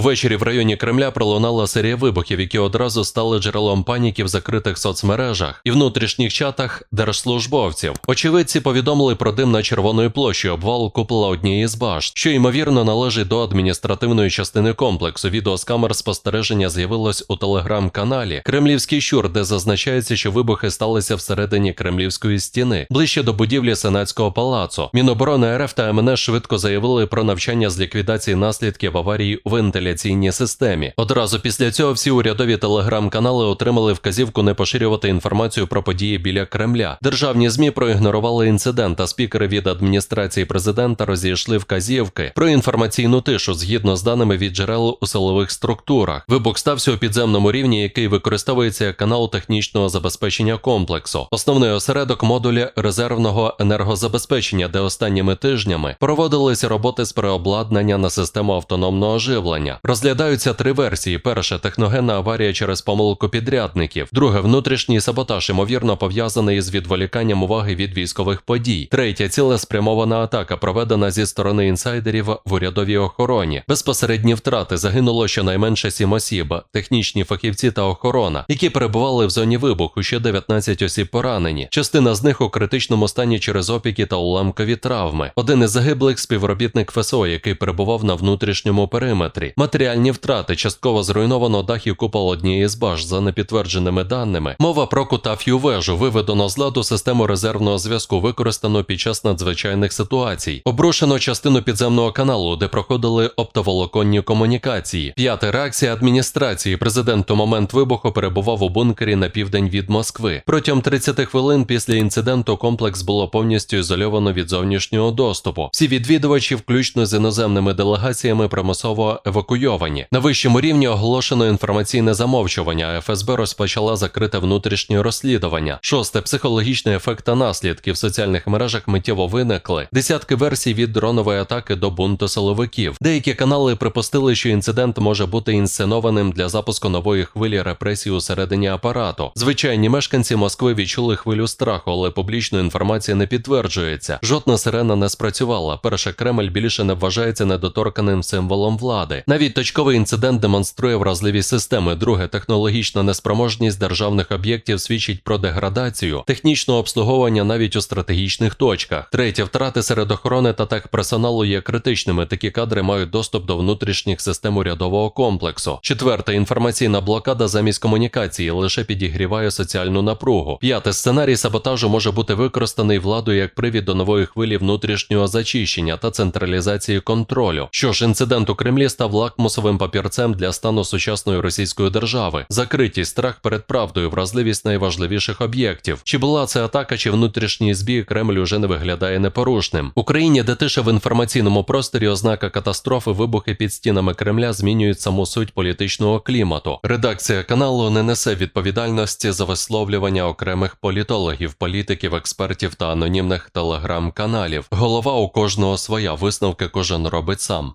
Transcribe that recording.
Увечері в районі Кремля пролунала серія вибухів, які одразу стали джерелом паніки в закритих соцмережах і внутрішніх чатах держслужбовців. Очевидці повідомили про дим на червоної площі, обвал купола однієї з башт, що ймовірно належить до адміністративної частини комплексу. Відео з камер спостереження з'явилось у телеграм-каналі Кремлівський щур, де зазначається, що вибухи сталися всередині кремлівської стіни, ближче до будівлі сенатського палацу. Міноборони РФ та МНС швидко заявили про навчання з ліквідації наслідків аварії у вентиляційній системі. Одразу після цього всі урядові телеграм-канали отримали вказівку не поширювати інформацію про події біля Кремля. Державні змі проігнорували інцидент, а спікери від адміністрації президента розійшли вказівки про інформаційну тишу згідно з даними від джерел у силових структурах. Вибух стався у підземному рівні, який використовується як канал технічного забезпечення комплексу. Основний осередок модуля резервного енергозабезпечення, де останніми тижнями проводилися роботи з переобладнання на систему автономного живлення. Розглядаються три версії: перша техногенна аварія через помилку підрядників, друге внутрішній саботаж, ймовірно пов'язаний із відволіканням уваги від військових подій. Третя цілеспрямована атака, проведена зі сторони інсайдерів в урядовій охороні. Безпосередні втрати загинуло щонайменше сім осіб, технічні фахівці та охорона, які перебували в зоні вибуху. Ще 19 осіб поранені. Частина з них у критичному стані через опіки та уламкові травми. Один із загиблих співробітник ФСО, який перебував на внутрішньому периметрі. Матеріальні втрати частково зруйновано дах і купол однієї з баш за непідтвердженими даними. Мова про кутаф'ю вежу виведено з ладу систему резервного зв'язку, використану під час надзвичайних ситуацій. Обрушено частину підземного каналу, де проходили оптоволоконні комунікації. П'ята реакція адміністрації. Президент у момент вибуху перебував у бункері на південь від Москви. Протягом 30 хвилин після інциденту комплекс було повністю ізольовано від зовнішнього доступу. Всі відвідувачі, включно з іноземними делегаціями, примусово евакуйовані. На вищому рівні оголошено інформаційне замовчування. ФСБ розпочала закрите внутрішнє розслідування. Шосте психологічний ефект та наслідки в соціальних мережах миттєво виникли. Десятки версій від дронової атаки до бунту силовиків. Деякі канали припустили, що інцидент може бути інсценованим для запуску нової хвилі репресій усередині апарату. Звичайні мешканці Москви відчули хвилю страху, але публічної інформації не підтверджується. Жодна сирена не спрацювала. Перше Кремль більше не вважається недоторканим символом влади. Навіть точковий інцидент демонструє вразливість системи. Друге, технологічна неспроможність державних об'єктів свідчить про деградацію, технічного обслуговування навіть у стратегічних точках. Третє, втрати серед охорони та техперсоналу є критичними. Такі кадри мають доступ до внутрішніх систем урядового комплексу. Четверте, інформаційна блокада замість комунікації лише підігріває соціальну напругу. П'яте, сценарій саботажу може бути використаний владою як привід до нової хвилі внутрішнього зачищення та централізації контролю. Що ж, інцидент у Кремлі став лакмусовим папірцем для стану сучасної російської держави. Закритість, страх перед правдою, вразливість найважливіших об'єктів. Чи була це атака, чи внутрішній збій Кремль уже не виглядає непорушним. Україні, де тиша в інформаційному просторі, ознака катастрофи, вибухи під стінами Кремля змінюють саму суть політичного клімату. Редакція каналу не несе відповідальності за висловлювання окремих політологів, політиків, експертів та анонімних телеграм-каналів. Голова у кожного своя висновки кожен робить сам.